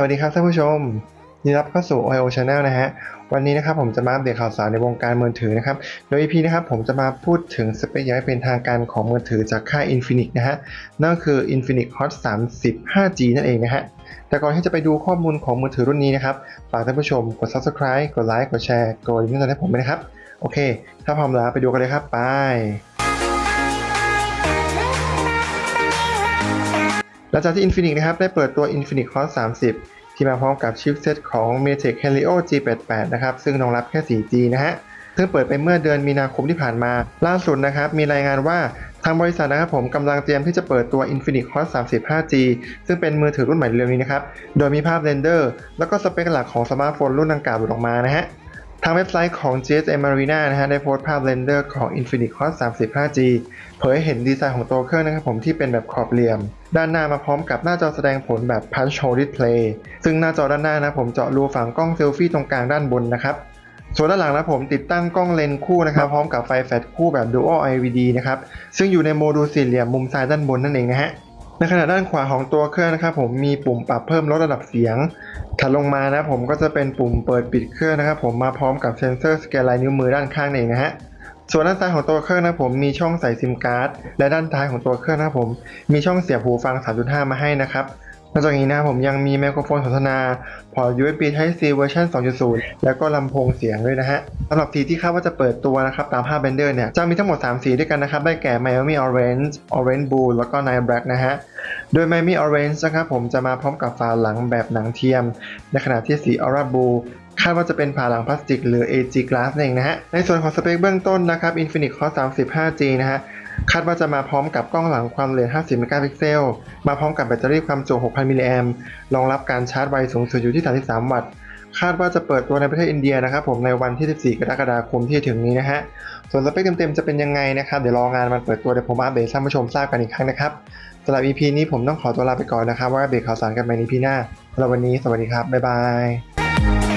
สวัสดีครับท่านผู้ชมยินดีรับเข้าสู่ IO Channel นะฮะ วันนี้นะครับผมจะมาอัปเดตข่าวสารในวงการมือถือนะครับ โดย EP นะครับผมจะมาพูดถึงสเปคย่างเป็นทางการของมือถือจากค่าย Infinix นะฮะ นั่นคือ Infinix Hot 30 5G นั่นเองนะฮะ แต่ก่อนที่จะไปดูข้อมูลของมือถือรุ่นนี้นะครับ ฝากท่านผู้ชมกด Subscribe กดไลค์กดแชร์กดกระดิ่งให้ผมด้วยนะครับ โอเค ถ้าพร้อมแล้วไปดูกันเลยครับ ไปหลังจากที่ Infinix นะครับได้เปิดตัว Infinix Hot 30 ที่มาพร้อมกับชิปเซตของ MediaTek Helio G88 นะครับ ซึ่งรองรับแค่ 4G นะฮะซึ่งเปิดไปเมื่อเดือนมีนาคมที่ผ่านมา ล่าสุดนะครับ มีรายงานว่าทางบริษัทนะครับผมกำลังเตรียมที่จะเปิดตัว Infinix Hot 30 5G ซึ่งเป็นมือถือรุ่นใหม่เร็วนี้นะครับ โดยมีภาพเรนเดอร์ แล้วก็สเปคหลักของสมาร์ทโฟนรุ่นดังกล่าวหลุดออกมานะฮะ ทางเว็บไซต์ของ GSM Arena นะฮะได้โพสต์ภาพเรนเดอร์ของ Infinix Hot 30 5G เผยให้เห็นดีไซน์ของตัวเครื่องนะครับผมที่เป็นแบบขอบเหลี่ยม ด้านหน้ามาพร้อมกับหน้าจอแสดงผลแบบ Punch Hole Display ซึ่งหน้าจอด้านหน้านะผมเจาะรูฝังกล้องเซลฟี่ตรงกลางด้านบนนะครับส่วนด้านหลังนะผมติดตั้งกล้องเลนส์คู่นะครับพร้อมกับไฟแฟลชคู่แบบ Dual IVD นะครับซึ่งอยู่ในโมดูลสี่เหลี่ยมมุมซ้ายด้านบนนั่นเองนะฮะ ในขณะด้านขวาของตัวเครื่องนะครับผมมีปุ่มปรับเพิ่มลดระดับเสียง ถัดลงมานะผมก็จะเป็นปุ่มเปิดปิดเครื่องนะครับผมมาพร้อมกับเซ็นเซอร์สแกนลายนิ้วมือด้านข้างเองนะฮะส่วนด้านซ้ายของตัวเครื่องนะผมมีช่องใส่ซิมการ์ดและด้านท้ายของตัวเครื่องนะผมมีช่องเสียบหูฟัง 3.5 มาให้นะครับ นอกจากนี้นะผมยังมีไมโครโฟนสนทนาพอร์ต USB Type C เวอร์ชัน2.0 แล้วก็ลำโพงเสียงด้วยนะฮะสำหรับสีที่คาดว่าจะเปิดตัวนะครับตามภาพเบนเดอร์เนี่ยจะมีทั้งหมด 3 สีด้วยกันนะครับ ได้แก่ Miami Orange Orange Blue แล้วก็ Night Black นะฮะ โดย Miami Orange นะครับผมจะมาพร้อมกับฝาหลังแบบหนังเทียม ในขณะที่สี Aura Blue คาดว่าจะเป็นฝาหลังพลาสติกหรือ AG Glass เองนะฮะ ในส่วนของสเปคเบื้องต้นนะครับ Infinix Hot 30 5G นะฮะ คาดว่าจะมาพร้อมกับกล้องหลังความละเอียด 50 เมกะพิกเซล มาพร้อมกับแบตเตอรี่ความจุ 6,000 มิลลิแอมป์รองรับการชาร์จไวสูงสุดอยู่ที่ 33 วัตต์ คาดว่าจะเปิดตัวในประเทศอินเดียนะครับผมในวันที่ 14 กรกฎาคมที่ถึงนี้นะฮะ ส่วนสเปคเต็มๆจะเป็นยังไงนะครับเดี๋ยวรองานมันเปิดตัวเดี๋ยวผมอัปเดตให้ท่านผู้ชมทราบกันอีกครั้งนะครับสำหรับ EP นี้ผมต้องขอตัวลาไปก่อนนะครับว่าอัปเดตข่าวสารกันใหม่ใน EP หน้าสำหรับวันนี้สวัสดีครับบ๊ายบาย